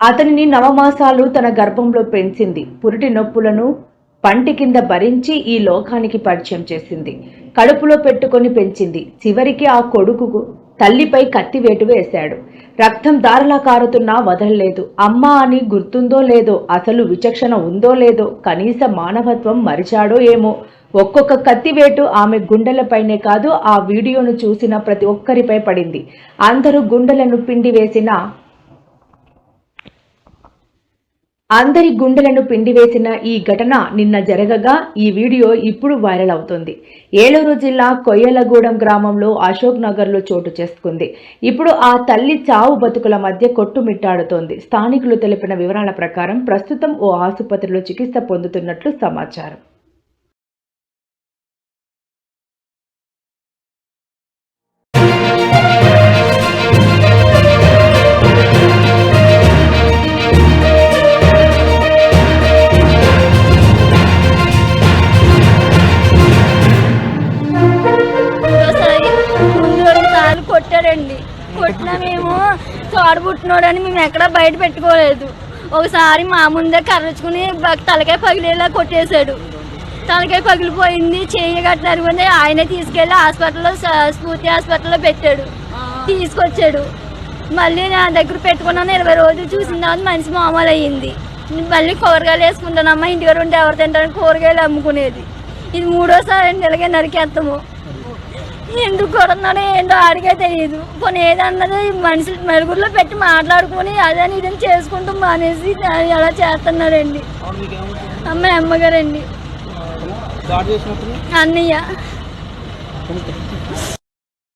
అతనిని నవమాసాలు తన గర్భంలో పెంచింది. పురిటి నొప్పులను పంటి కింద భరించి ఈ లోకానికి పరిచయం చేసింది. కడుపులో పెట్టుకొని పెంచింది. చివరికి ఆ కొడుకు తల్లిపై కత్తివేటు వేశాడు. రక్తం దారలా కారుతున్నా వదలలేదు. అమ్మ అని గుర్తుందో లేదో అసలు విచక్షణ ఉందో లేదో కనీస మానవత్వం మరిచాడో ఏమో ఒక్కొక్క కత్తివేటు ఆమె గుండెలపైనే కాదు ఆ వీడియోను చూసిన ప్రతి ఒక్కరిపై పడింది. అందరూ గుండెలను పిండి వేసిన అందరి గుండెలను పిండివేసిన ఈ ఘటన నిన్న జరగగా ఈ వీడియో ఇప్పుడు వైరల్ అవుతుంది. ఏలూరు జిల్లా కొయ్యలగూడెం గ్రామంలో అశోక్ నగర్లో చోటు చేసుకుంది. ఇప్పుడు ఆ తల్లి చావు బతుకుల మధ్య కొట్టుమిట్టాడుతోంది. స్థానికులు తెలిపిన వివరాల ప్రకారం ప్రస్తుతం ఓ ఆసుపత్రిలో చికిత్స పొందుతున్నట్లు సమాచారం. కొట్టాడండి కొట్టినా మేము తోడబుట్టినోడని మేము ఎక్కడ బయట పెట్టుకోలేదు. ఒకసారి మా ముందే కర్రచుకుని తలకాయ పగిలేలా కొట్టేశాడు. తలకాయ పగిలిపోయింది చేయి కట్టినరుగుంది ఆయనే తీసుకెళ్ళి హాస్పిటల్లో స్ఫూర్తి హాస్పిటల్లో పెట్టాడు. తీసుకొచ్చాడు. మళ్ళీ నా దగ్గర పెట్టుకున్నాను ఇరవై రోజులు చూసిన తర్వాత మనిషి మామూలు అయ్యింది మళ్ళీ కూరగాయలు వేసుకుంటానమ్మా ఇంటి దగ్గర ఉంటే ఎవరు తింటారని కూరగాయలు అమ్ముకునేది. ఇది మూడోసారి అండి ఇలాగే నరికేస్తాము ఎందుకు కొడుతున్నాడు ఏంటో అడిగే తెలియదు కొన్ని ఏదన్నది మనుషులు మెరుగులో పెట్టి మాట్లాడుకుని అదని ఇదని చేసుకుంటూ మానేసి అలా చేస్తున్నాడండి. అమ్మ అమ్మగారండి. అన్నయ్య.